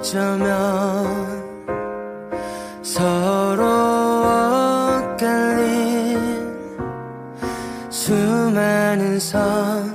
어쩌면 서로 엇갈린 수많은 선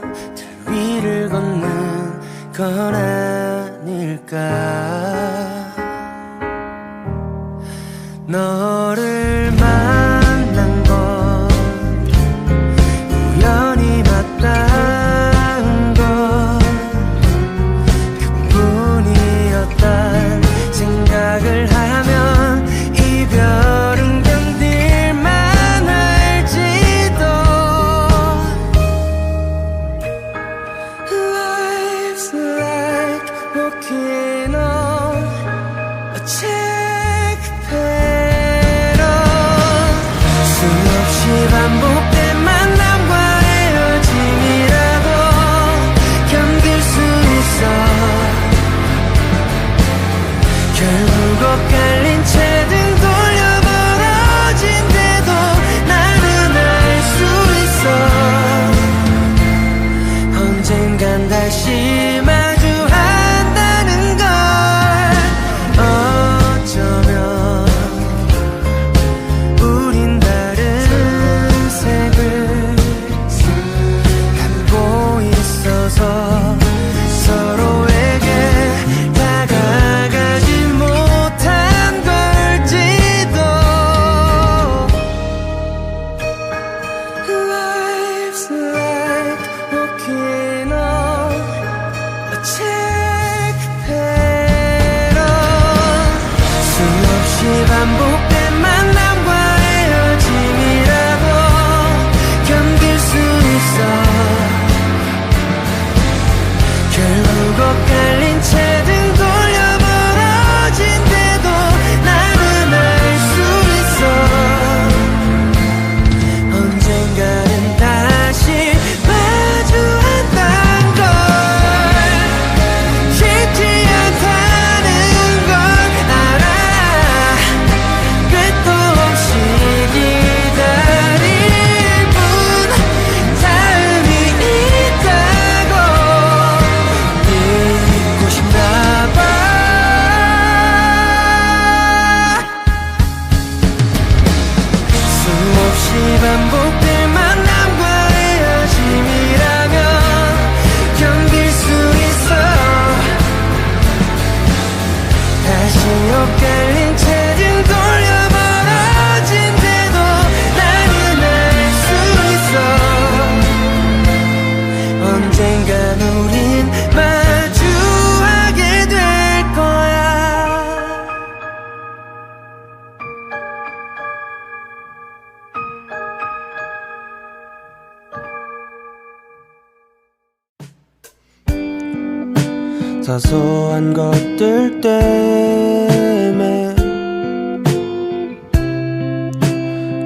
사소한 것들 때문에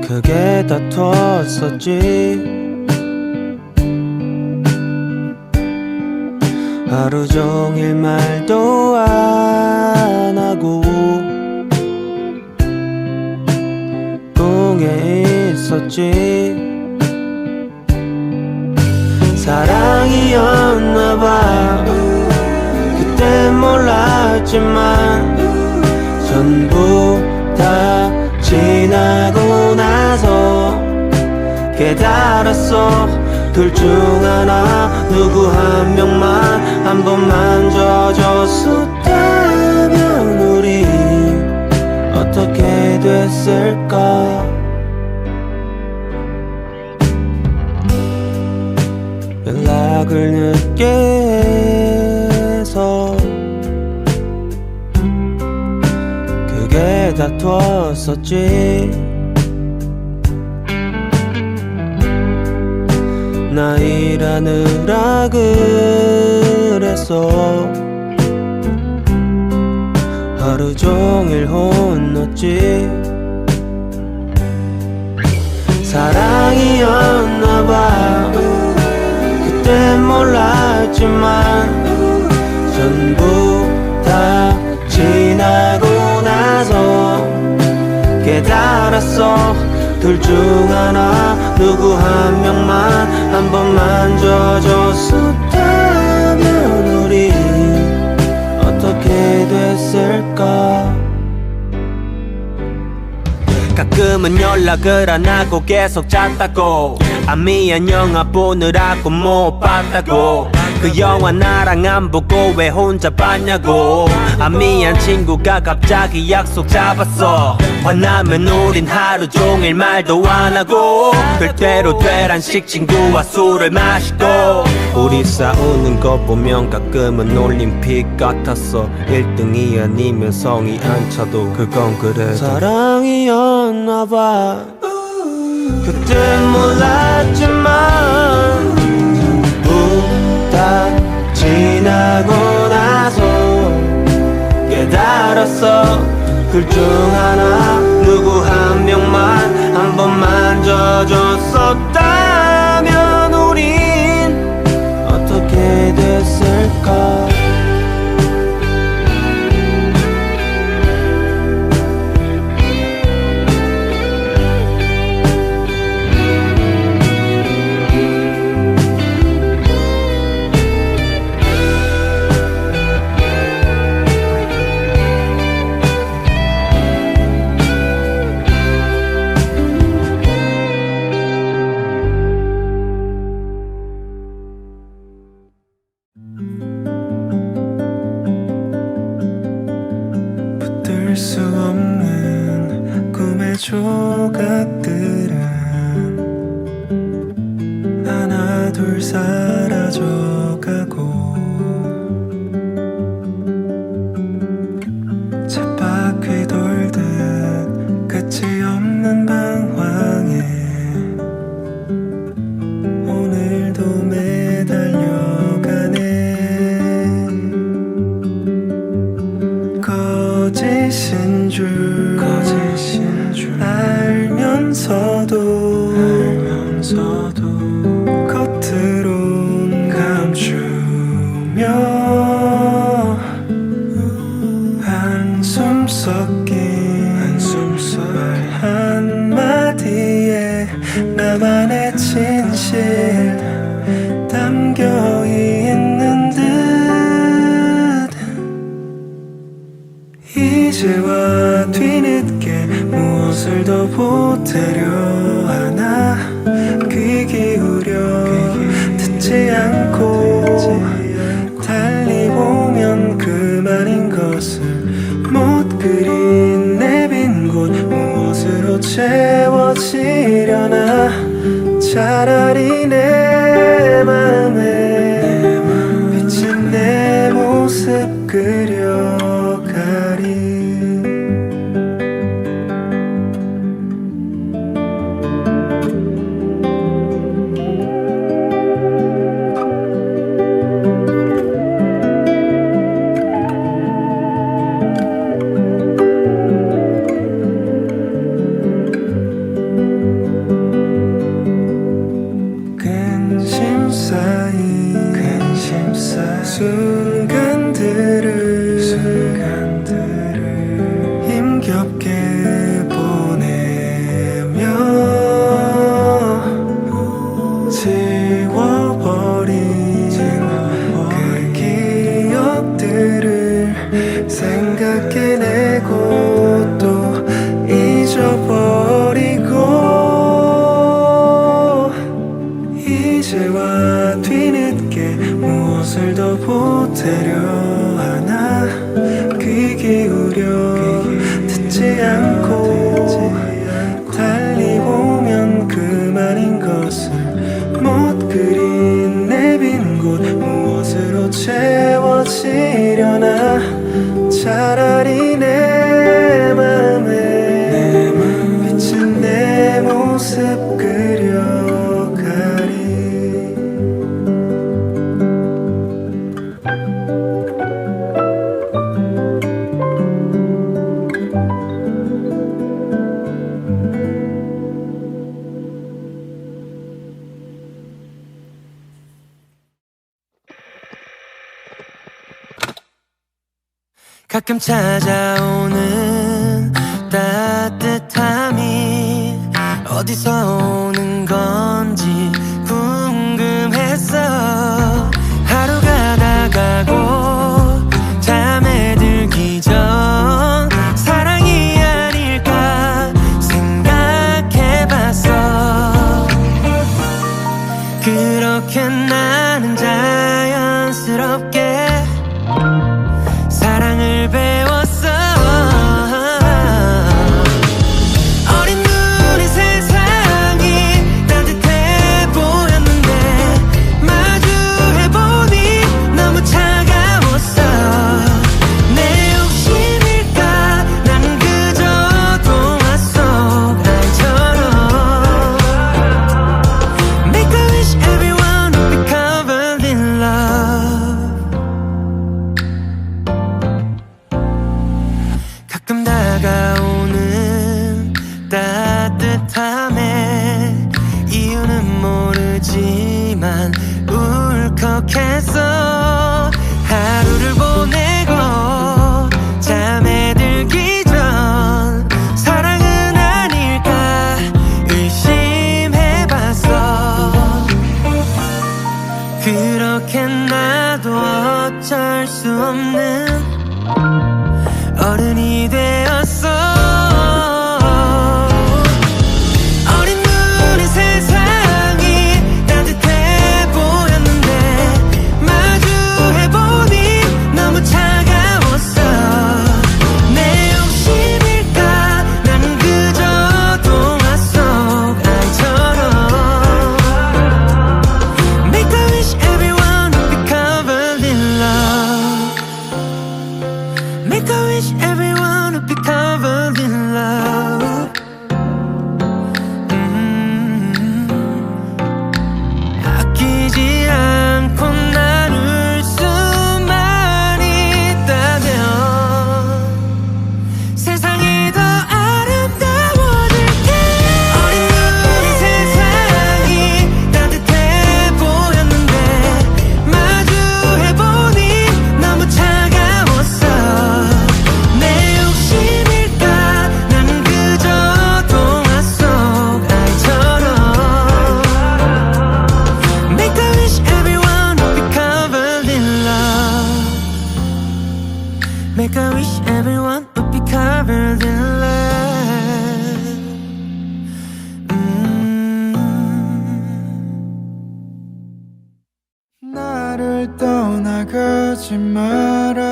크게 다투었었지. 하루 종일 말도 안 하고 꿍에 있었지. 사랑이었나봐 몰랐지만 전부 다 지나고 나서 깨달았어. 둘 중 하나 누구 한 명만 한 번만 져줬었다면 우리 어떻게 됐을까? 연락을 늦게 다투었었지. 나 일하느라 그랬어. 하루 종일 혼났지. 사랑이었나봐. 그땐 몰랐지만 전부 다 알았어. 둘 중 하나 누구 한 명만 한 번 만져줬었다면 우리 어떻게 됐을까? 가끔은 연락을 안 하고 계속 잤다고. 아 미안 영화 보느라고 못 봤다고. 그 영화 나랑 안 보고 왜 혼자 봤냐고. 아 미안 친구가 갑자기 약속 잡았어. 화나면 우린 하루 종일 말도 안 하고. 그대로 되란식 친구와 술을 마시고. 우리 싸우는 거 보면 가끔은 올림픽 같았어. 1등이 아니면 성이 안 차도 그건 그래 사랑이었나봐. 그땐 몰랐지만 지나고 나서 깨달았어. 둘중 하나 누구 한 명만 한 번 만져줬었다면 우린 어떻게 됐을까 靠近心去。 채워지려나? 차라리 내 마음 가끔 찾아오는 따뜻함이 어디서 오는 건지 궁금했어 하루가 다가고 잠에 들기 전 사랑이 아닐까 생각해봤어. 그렇게 나는 자연스럽게 떠나가지 말아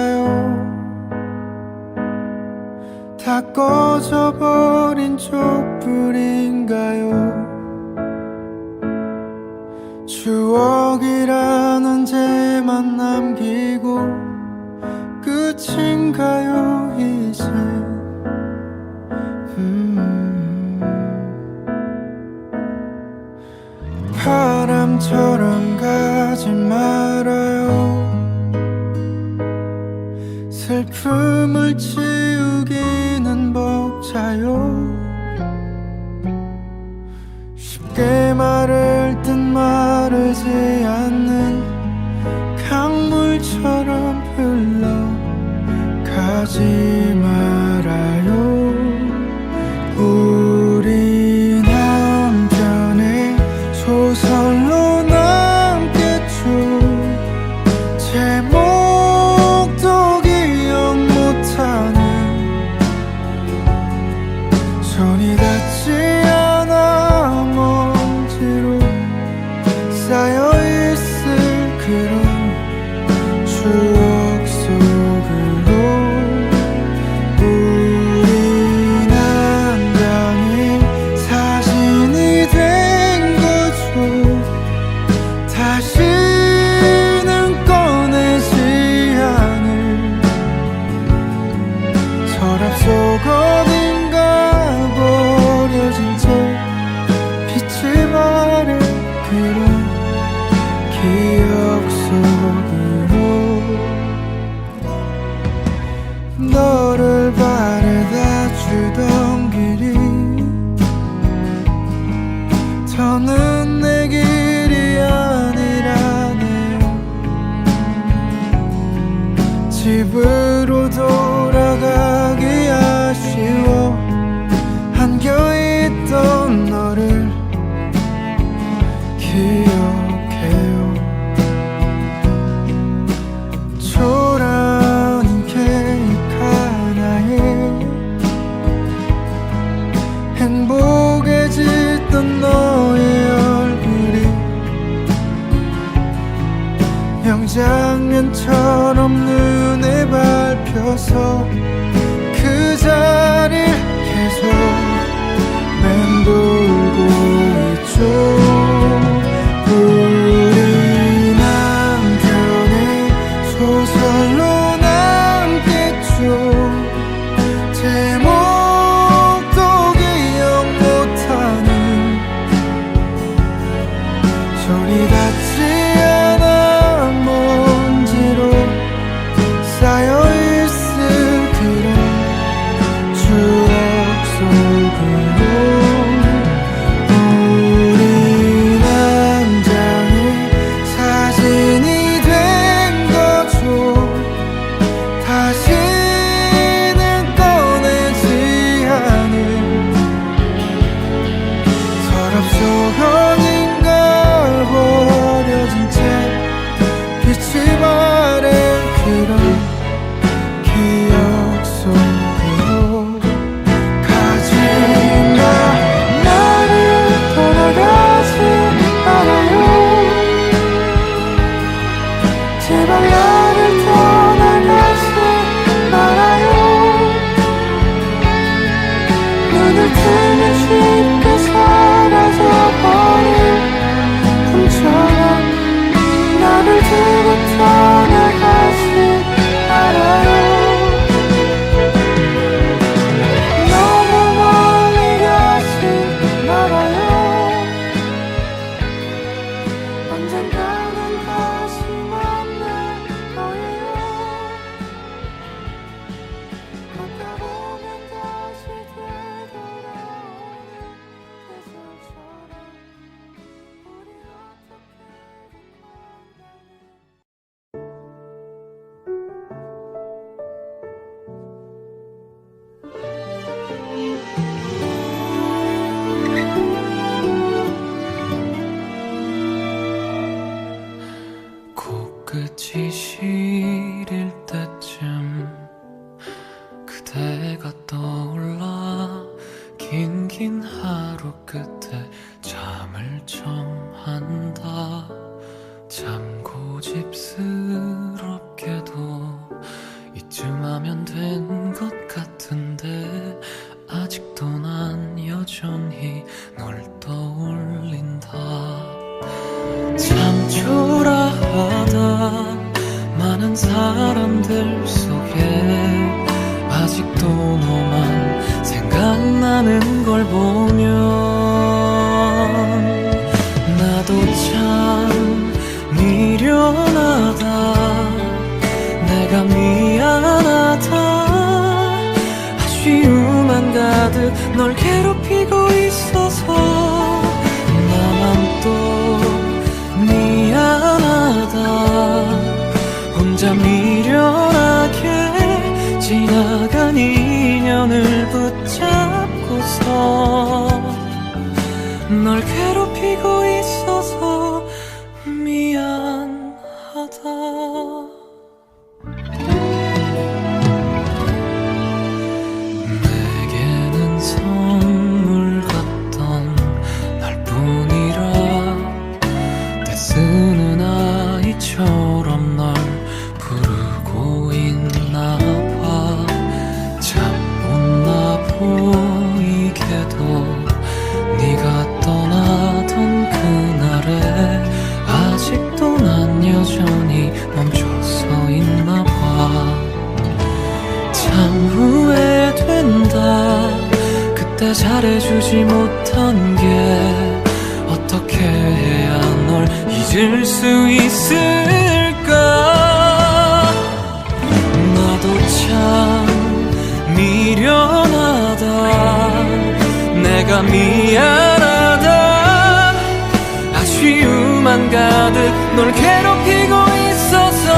가득 널 괴롭히고 있어서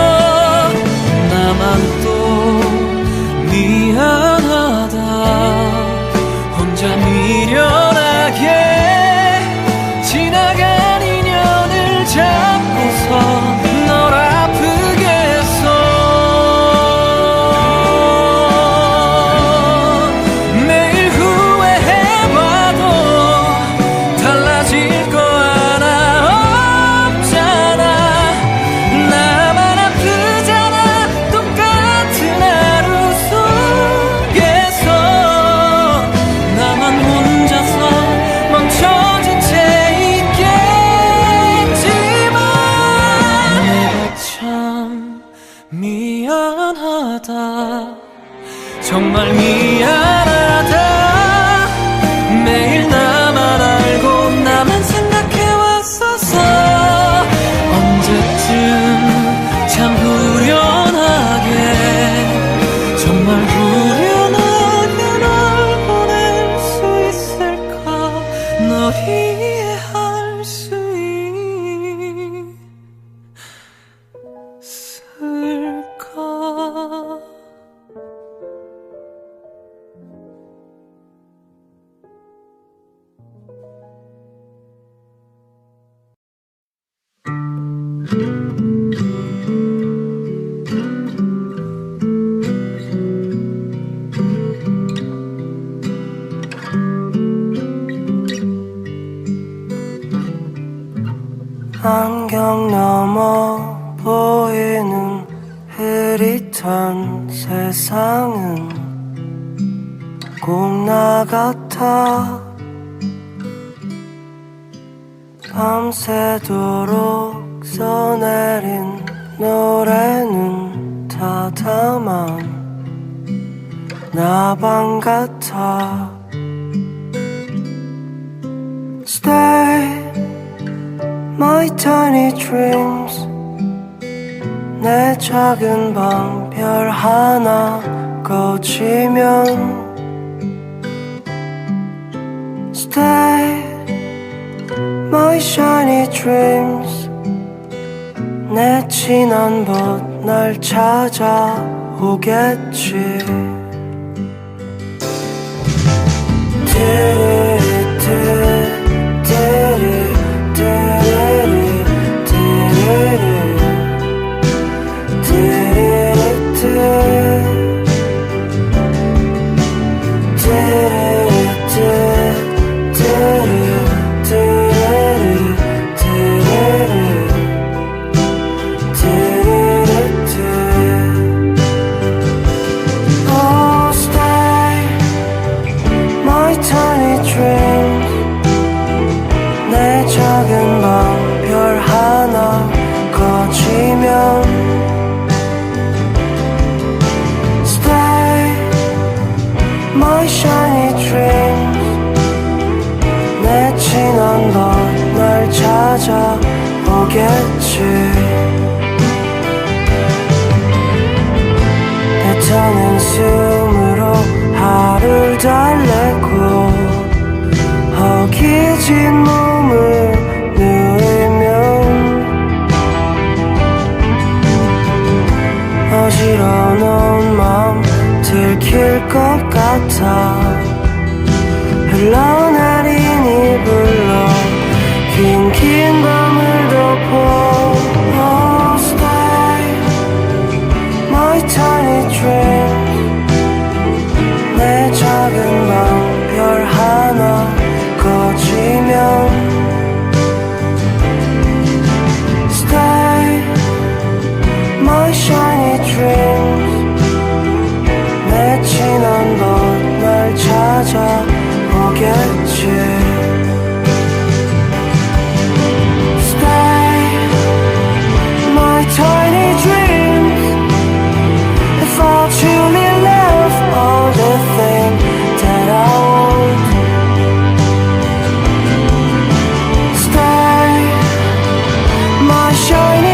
나만 또 미안. 바다 정말 미안. 안경 넘어 보이는 흐릿한 세상은 꼭 나 같아. 밤새도록 써내린 노래는 다 다만 나방 같아. Stay My tiny dreams 내 작은 방 별 하나 꺼지면 Stay my shiny dreams 내 지난 밤날 찾아오겠지 dream shining.